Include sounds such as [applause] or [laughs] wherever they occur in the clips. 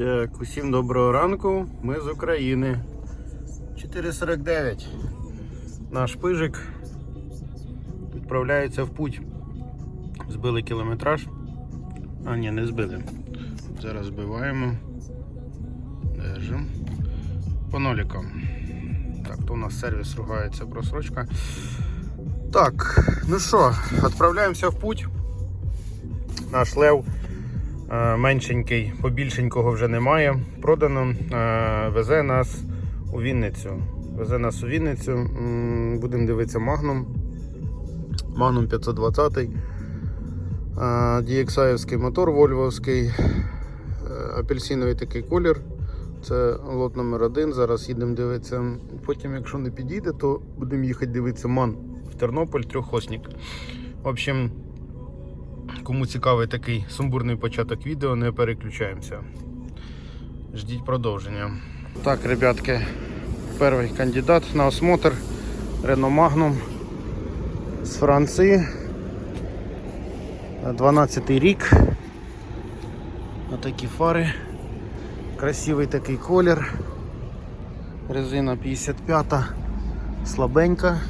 Так, усім доброго ранку. Ми з України. 4.49. Наш пижик відправляється в путь. Збили кілометраж. А, ні, не збили. Зараз збиваємо. Держим. По нолікам. Так, то у нас сервіс ругається просрочка. Так, ну що, відправляємося в путь. Наш лев е, меншенький, побільшенького вже немає. Продано. Е, Везе нас у Вінницю. Везе нас у Вінницю. Будемо дивитися Магнум. Магнум 520. е, DXI мотор Вольвовський. е, Апельсиновий такий колір. Це лот номер один. Зараз їдемо дивитися. Потім, якщо не підійде, то будемо їхати дивитися Ман в Тернополь, трьохосник. В общем, кому цікавий такий сумбурний початок відео, не переключаємося. Ждіть продовження. Так, ребятки, перший кандидат на осмотр Renault Magnum з Франції. 12 рік. Отакі фари. Красивий такий колір. Резина 55, слабенька.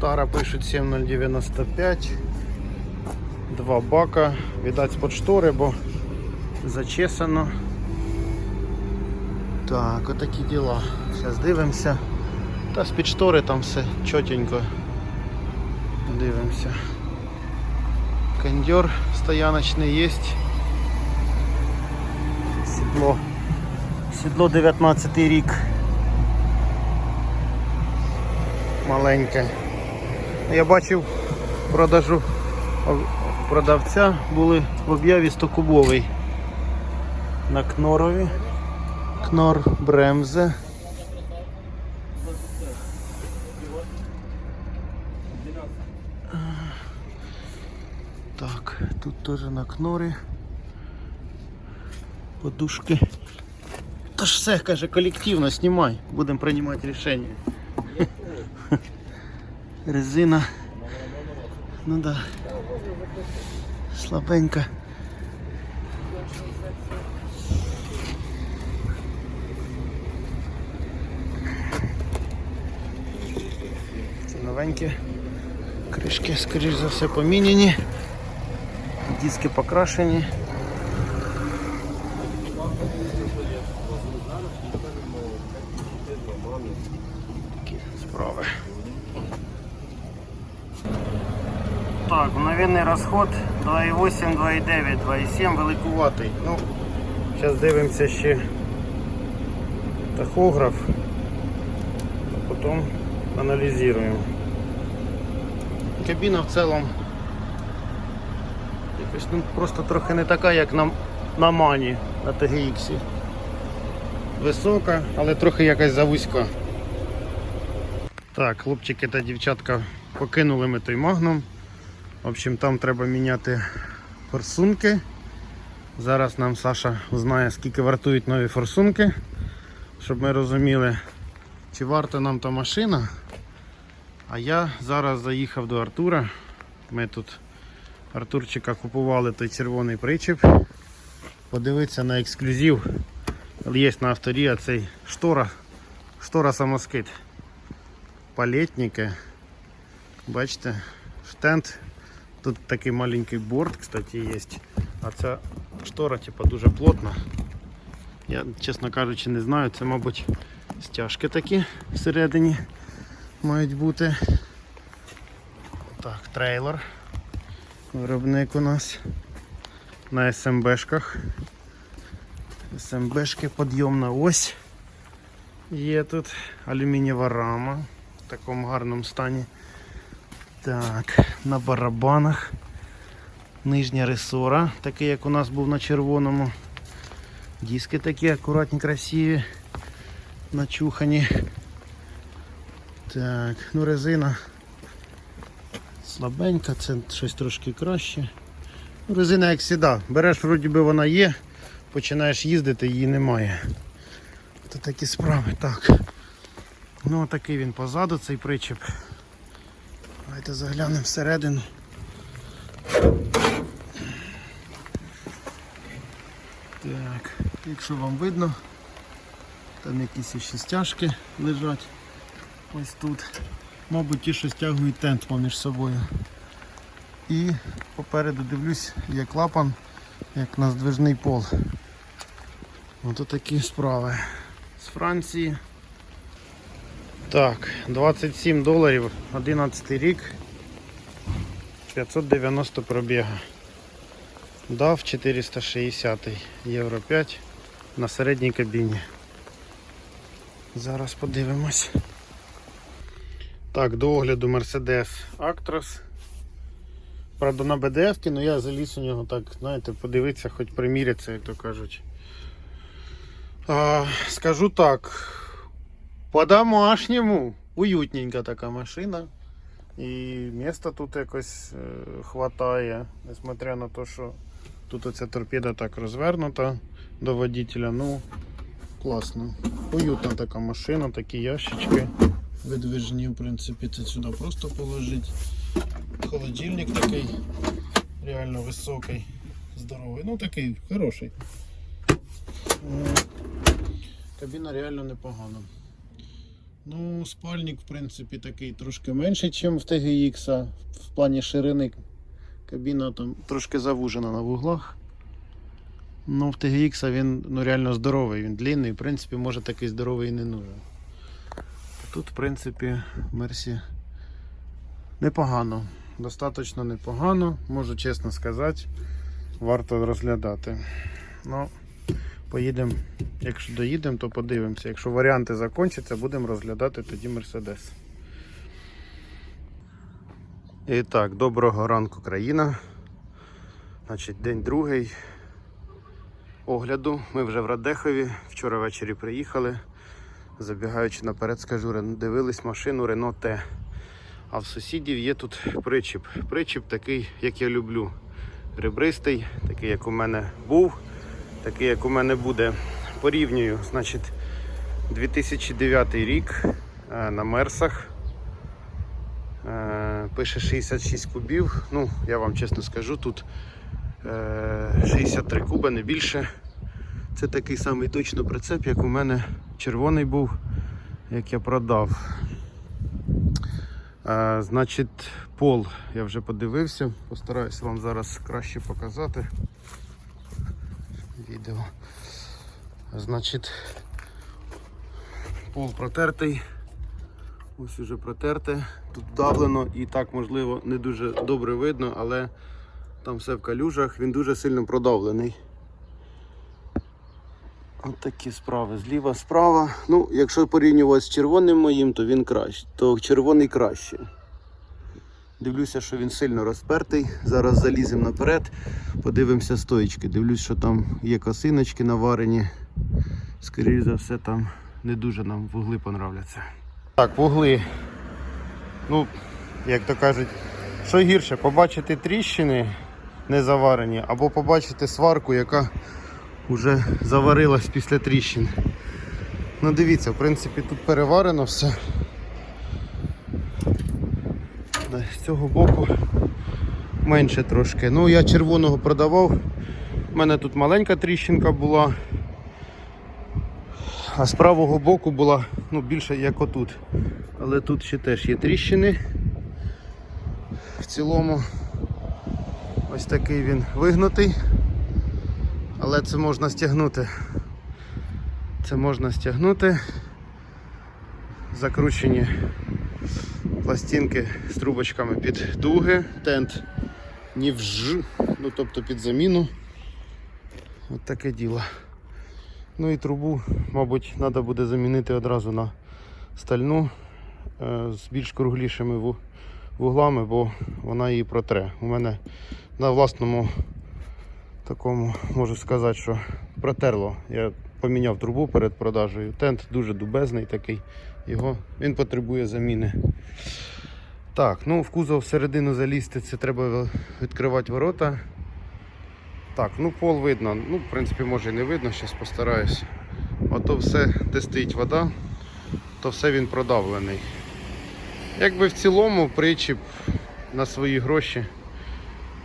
Тара пишуть 7095. Два бака. Віддать з-под штори, бо зачесано. Так, отакі діла. Зараз дивимося. Та з-під штори там все чотенько. Дивимося. Кондер стояночний є. Сідло. Сідло 19 рік. Маленьке. Я бачив продажу продавця були в об'яві 100-кубовий на кнорові. Кнор Бремзе. Так, тут теж на кнорі. Подушки. Та ж все, каже, колективно знімай, будемо приймати рішення. [laughs] Резина. Ну да. Слабенька. Це новенькі. Кришки, скоріш за все, поміняні. Диски покрашені. Такі справи. Так, мгновенний розход 2,8, 2,9, 2,7 великуватий. Ну, зараз дивимося ще тахограф, а потім аналізуємо. Кабіна в цілому якось ну, просто трохи не така, як на, на мані на TGX. Висока, але трохи якась завузька. Так, хлопчики та дівчатка покинули ми той магнум. В общем, там треба міняти форсунки. Зараз нам Саша знає, скільки вартують нові форсунки, щоб ми розуміли, чи варта нам та машина. А я зараз заїхав до Артура. Ми тут Артурчика купували той червоний причіп. Подивитися на ексклюзив. Є на авторі цей штора, штора самоскид. Палетники. Бачите, штенд. Тут такий маленький борт, кстати, є. А ця штора типу, дуже плотна. Я, чесно кажучи, не знаю. Це, мабуть, стяжки такі всередині мають бути. Так, трейлер. Виробник у нас на СМБшках. СМБшки підйомна ось. Є тут алюмінієва рама в такому гарному стані. Так, на барабанах. Нижня ресора, такий як у нас був на червоному. Диски такі акуратні, красиві, начухані. Так, ну резина слабенька, це щось трошки краще. Ну, резина як завжди, береш, вроді би вона є, починаєш їздити, її немає. Це такі справи. Так. Ну такий він позаду цей причіп. Давайте заглянемо всередину. Так, якщо вам видно, там якісь ще стяжки лежать ось тут. Мабуть, ті, що стягують тент поміж собою. І попереду дивлюсь, є клапан, як на здвижний пол. Ось такі справи. З Франції. Так, 27 доларів, 11 рік, 590 пробіга. Дав 460 євро 5 на середній кабіні. Зараз подивимось. Так, до огляду Mercedes Actros. Правда на БДФ, але я заліз у нього так, знаєте, подивитися, хоч приміряться, як то кажуть. А, скажу так, по-домашньому уютненька така машина. І міста тут якось е, хватає, несмотря на те, що тут оця торпеда так розвернута до водителя. Ну, класно. Уютна така машина, такі ящички. Видвижні, в принципі, це сюди просто положить. Холодильник такий, реально високий, здоровий. Ну такий хороший. Кабіна реально непогана. Ну, спальник, в принципі, такий трошки менший, ніж в TGX. В плані ширини кабіна там трошки завужена на вуглах. Ну, в TGX він ну, реально здоровий, він длинний, в принципі, може такий здоровий і не нужен. Тут, в принципі, Мерсі непогано. Достаточно непогано, можу чесно сказати, варто розглядати. Ну, поїдемо, якщо доїдемо, то подивимося. Якщо варіанти закінчаться, будемо розглядати тоді Мерседес. І так, доброго ранку, країна. Значить, день другий огляду. Ми вже в Радехові. Вчора ввечері приїхали. Забігаючи наперед, скажу, дивились машину Renault T. А в сусідів є тут причіп. Причіп такий, як я люблю. Ребристий, такий, як у мене був, такий, як у мене буде. Порівнюю, значить, 2009 рік е, на Мерсах. Е, Пише 66 кубів. Ну, я вам чесно скажу, тут е, 63 куба, не більше. Це такий самий точно прицеп, як у мене червоний був, як я продав. Е, значить, пол я вже подивився, постараюся вам зараз краще показати відео. Значить, пол протертий. Ось уже протерте. Тут давлено і так можливо не дуже добре видно, але там все в калюжах, він дуже сильно продавлений. От такі справи. Зліва, справа. Ну, якщо порівнювати з червоним моїм, то він краще, то червоний краще. Дивлюся, що він сильно розпертий. Зараз заліземо наперед, подивимося стоїчки. Дивлюсь, що там є косиночки наварені. Скоріше за все, там не дуже нам вугли понравляться. Так, вугли. Ну, як то кажуть, що гірше, побачити тріщини не заварені, або побачити сварку, яка вже заварилась після тріщин. Ну дивіться, в принципі, тут переварено все. З цього боку менше трошки. Ну, я червоного продавав. У мене тут маленька тріщинка була. А з правого боку була ну, більше як отут. Але тут ще теж є тріщини. В цілому ось такий він вигнутий. Але це можна стягнути. Це можна стягнути. Закручені пластинки з трубочками під дуги, тент ні вж, ну тобто під заміну. От таке діло. Ну і трубу, мабуть, треба буде замінити одразу на стальну е, з більш круглішими вуглами, бо вона її протре. У мене на власному такому можу сказати, що протерло. Я поміняв трубу перед продажею. Тент дуже дубезний такий. Його, він потребує заміни. Так, ну в кузов всередину залізти, це треба відкривати ворота. Так, ну пол видно. Ну, в принципі, може і не видно, зараз постараюсь. Ото все, де стоїть вода, то все він продавлений. Якби в цілому причіп на свої гроші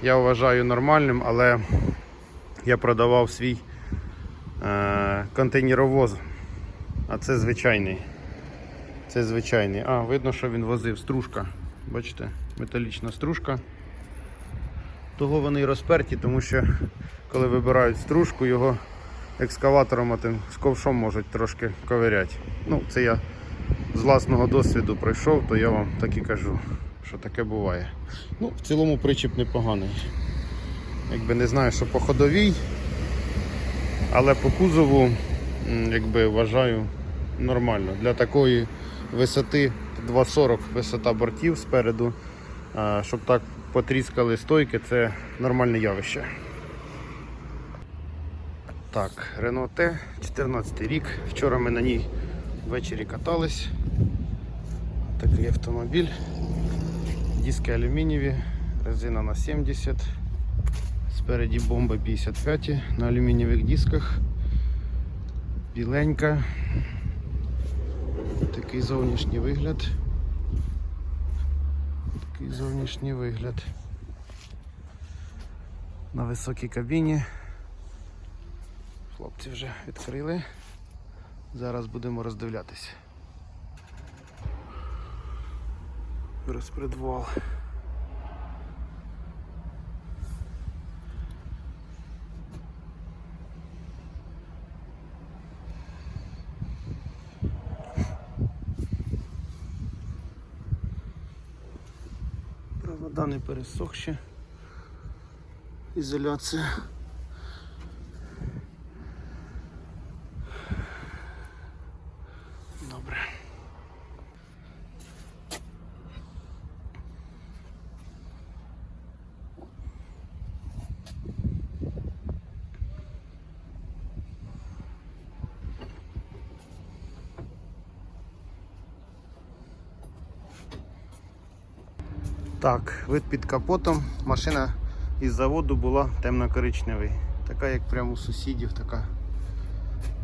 я вважаю нормальним, але я продавав свій е, контейнеровоз. А це звичайний. Це звичайний. А, видно, що він возив стружка. Бачите, металічна стружка. Того вони і розперті, тому що коли вибирають стружку, його екскаватором отим з ковшом можуть трошки ковиряти. Ну, це я з власного досвіду пройшов, то я вам так і кажу, що таке буває. Ну, в цілому причіп непоганий. Якби не знаю, що по ходовій, але по кузову якби вважаю нормально. Для такої висоти 2,40 висота бортів спереду, щоб так потріскали стойки, це нормальне явище. Так, Renault T, 14 рік. Вчора ми на ній ввечері катались. Такий автомобіль. Диски алюмінієві, резина на 70. Спереді бомба 55 на алюмінієвих дисках. Біленька. Такий зовнішній вигляд. Такий зовнішній вигляд. На високій кабіні. Хлопці вже відкрили. Зараз будемо роздивлятися. Розпредвал. Провода не пересохше. Ізоляція. Добре. Так, вид під капотом. Машина із заводу була темно-коричневий. Така, як прямо у сусідів, така.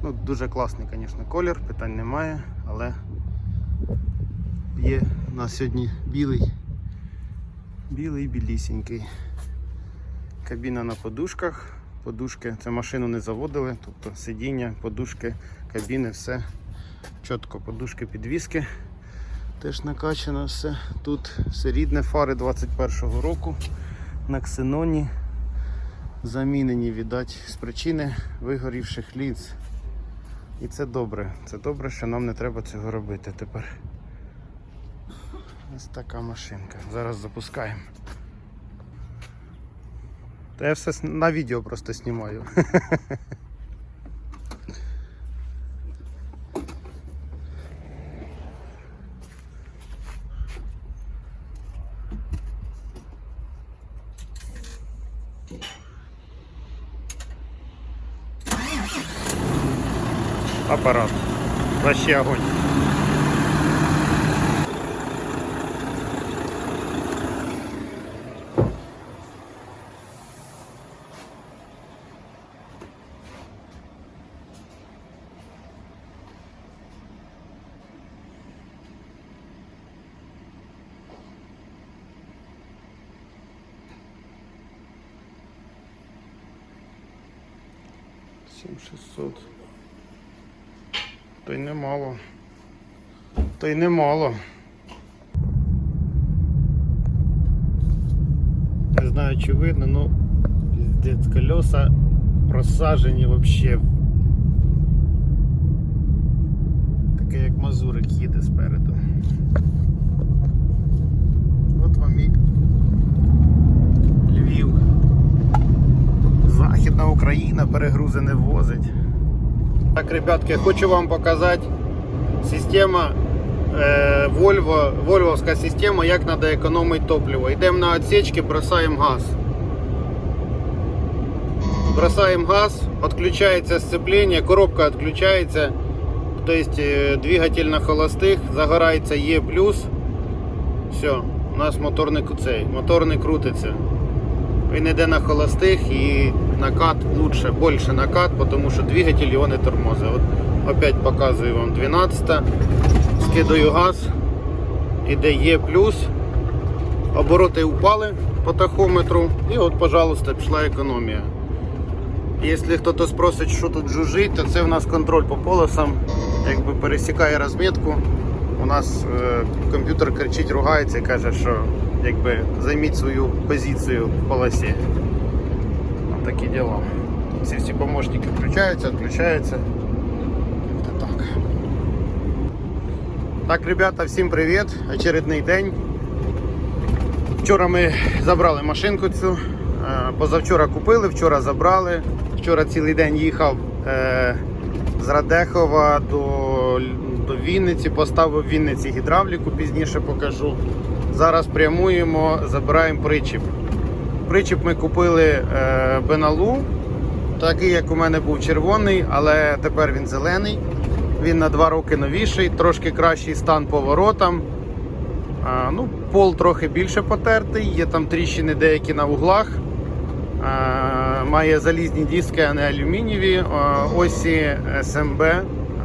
Ну, дуже класний, звісно, колір, питань немає, але є на сьогодні білий. Білий білісінький. Кабіна на подушках. Подушки, це машину не заводили, тобто сидіння, подушки, кабіни, все чітко, подушки, підвіски. Теж накачано все. Тут все рідне, фари 21-го року на ксеноні. Замінені, віддать, з причини вигорівших лінз. І це добре. Це добре, що нам не треба цього робити тепер. Ось така машинка. Зараз запускаємо. Та я все на відео просто знімаю. [laughs] Вообще огонь. Семь шестьсот. То й немало. То й немало. Не знаю, чи видно, ну піздець, колеса просажені вообще. Таке як мазурик їде спереду. От вам і Львів. Західна Україна перегрузи не возить. Так, ребятки, хочу вам показати система е, Volvo, Volvoська система, як треба економити топливо. Йдемо на відсічки, бросаємо газ. Бросаємо газ, відключається сцеплення, коробка відключається. Тобто е, двигатель на холостих, загорається Е+. Все, у нас мотор не цей, мотор не крутиться. Він йде на холостих і накат лучше, більше накат, тому що двигатель його не тормозить. От опять показую вам 12, скидаю газ, іде Е+, обороти упали по тахометру і от, пожалуйста, пішла економія. Якщо хтось спросить, що тут жужжить, то це в нас контроль по полосам, якби пересікає розмітку. У нас е, комп'ютер кричить, ругається і каже, що якби займіть свою позицію в полосі. Такі діла. Ці всі помощники включаються, відключаються. Так. Так, ребята, всім привіт! Очередний день. Вчора ми забрали машинку цю. е, Позавчора купили, вчора забрали. Вчора цілий день їхав е, з Радехова до, до Вінниці, поставив в Вінниці гідравліку, пізніше покажу. Зараз прямуємо, забираємо причіп. Причіп ми купили е, Беналу, такий як у мене був червоний, але тепер він зелений. Він на 2 роки новіший, трошки кращий стан по воротам. Ну, пол трохи більше потертий, є там тріщини деякі на углах. А, має залізні диски, а не алюмінієві. Осі СМБ,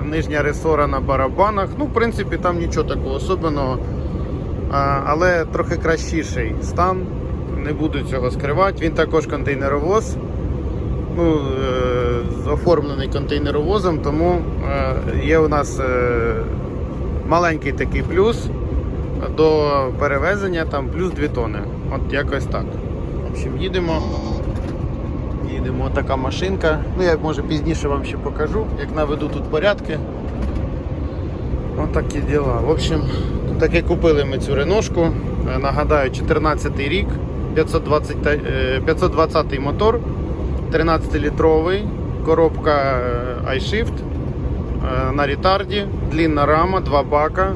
нижня ресора на барабанах. Ну, в принципі, там нічого такого особливого. Але трохи кращіший стан. Не буду цього скривати. Він також контейнеровоз. Ну, е, оформлений контейнеровозом, тому е, є у нас е, маленький такий плюс до перевезення там плюс 2 тони. От якось так. В общем, їдемо. Їдемо така машинка. Ну я може пізніше вам ще покажу, як наведу тут порядки. Ось такі діла. В общем, таки купили ми цю реношку. Нагадаю, 14 рік, 520, та- е, 520 мотор, 13-літровий, коробка е, iShift е, на ретарді, длінна рама, два бака,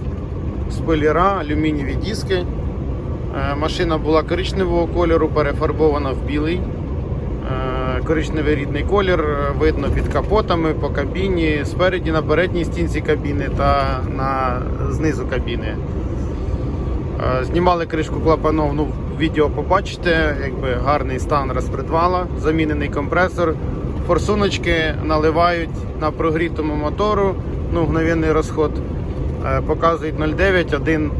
спойлера, алюмінієві диски. Е, Машина була коричневого кольору, перефарбована в білий. Е, Коричневий рідний колір е, видно під капотами, по кабіні, спереді на передній стінці кабіни та на знизу кабіни. Е, Знімали кришку клапанов, ну, відео побачите, якби гарний стан розпредвала, замінений компресор. Форсуночки наливають на прогрітому мотору, ну, мгновенний розход. Е, Показують 0,9, 1,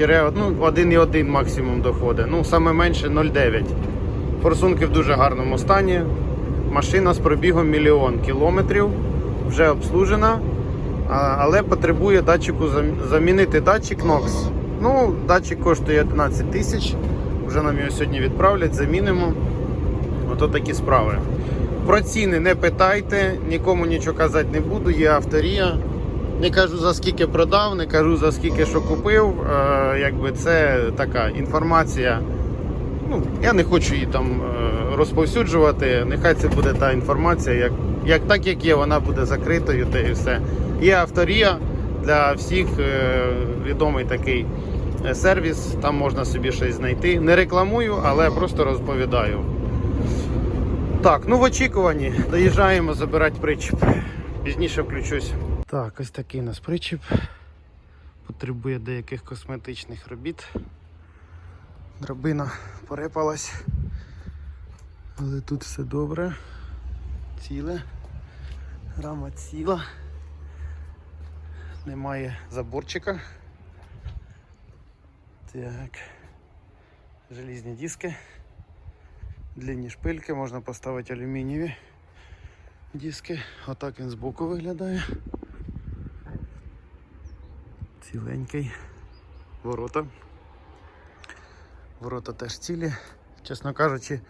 е, ну, 1,1 максимум доходить. Ну, саме менше 0,9. Форсунки в дуже гарному стані. Машина з пробігом мільйон кілометрів, вже обслужена, але потребує датчику замінити датчик NOx. Ну, датчик коштує 11 тисяч. Вже нам його сьогодні відправлять, замінимо. Ото такі справи. Про ціни не питайте, нікому нічого казати не буду, є авторія. Не кажу за скільки продав, не кажу за скільки що купив. Е, якби це така інформація. Ну, я не хочу її там е, розповсюджувати. Нехай це буде та інформація, як, як так як є, вона буде закритою, та і все. Є авторія для всіх е, відомий такий сервіс, там можна собі щось знайти. Не рекламую, але просто розповідаю. Так, ну в очікуванні. Доїжджаємо забирати причіп. Пізніше включусь. Так, ось такий у нас причіп. Потребує деяких косметичних робіт. Драбина порепалась. Але тут все добре. Ціле. Рама ціла. Немає заборчика. Так. Желізні диски. Длинні шпильки, можна поставити алюмінієві диски. Отак він збоку виглядає. Ціленький. Ворота. Ворота теж цілі. Чесно кажучи,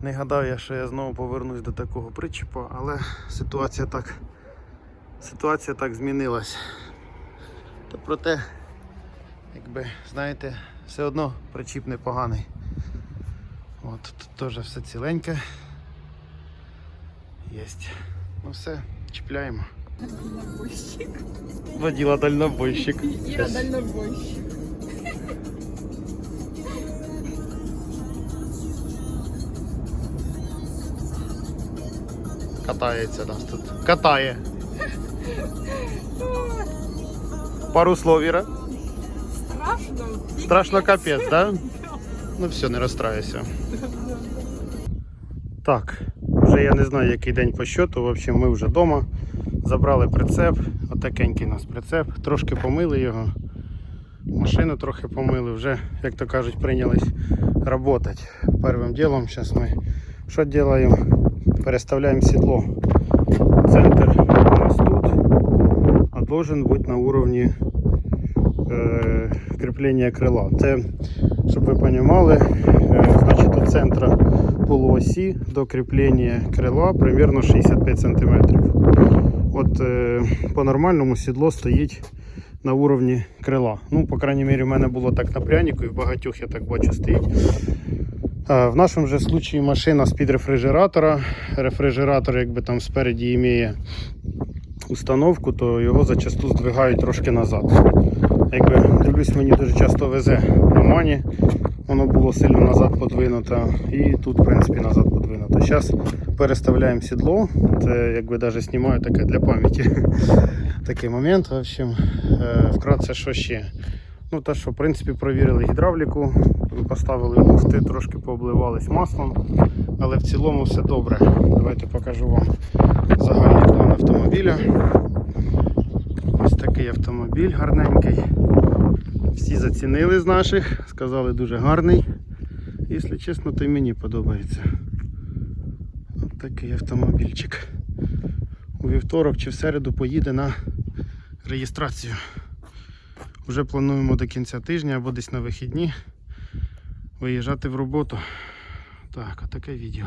не гадав я, що я знову повернусь до такого причіпу, але ситуація так, ситуація так змінилась. Та проте, якби, знаєте, все одно причіп непоганий. От тут теж все ціленьке. Єсть. Ну все, чіпляємо. Дальнобойщик. Воділа дальнобойщик. Іра дальнобойщик. Катається нас тут. Катає. Пару слов, Іра. Страшно. Страшно капець, да? Ну все, не розстраюся. Так, вже я не знаю, який день по щоту. В общем, ми вже вдома. Забрали прицеп. Отакенький у нас прицеп. Трошки помили його. Машину трохи помили, вже, як то кажуть, прийнялись працювати. Першим ділом зараз ми що робимо? переставляємо сідло. Центр у нас тут, а должен бути на уровні кріплення крила. Це, щоб ви розуміли, е, значить від центра полуосі до кріплення крила примерно 65 см. От е, по нормальному сідло стоїть на уровні крила. Ну, по крайній мірі, в мене було так на прянику і в багатьох я так бачу стоїть. В нашому же случаї машина з-під рефрижератора. Рефрижератор, якби там спереді має установку, то його зачасту здвигають трошки назад. Якби дивлюсь, мені дуже часто везе на мані. Воно було сильно назад подвинуто і тут, в принципі, назад подвинуто. Зараз переставляємо сідло. Це якби навіть знімаю таке для пам'яті. [laughs] Такий момент. В общем, е, вкратце, що ще? Ну, те, що в принципі провірили гідравліку, поставили муфти, трошки пообливались маслом, але в цілому все добре. Давайте покажу вам загальний план автомобіля. Такий автомобіль гарненький. Всі зацінили з наших, сказали дуже гарний. Якщо чесно, то й мені подобається. Ось такий автомобільчик. У вівторок чи в середу поїде на реєстрацію. Вже плануємо до кінця тижня або десь на вихідні виїжджати в роботу. Так, отаке відео.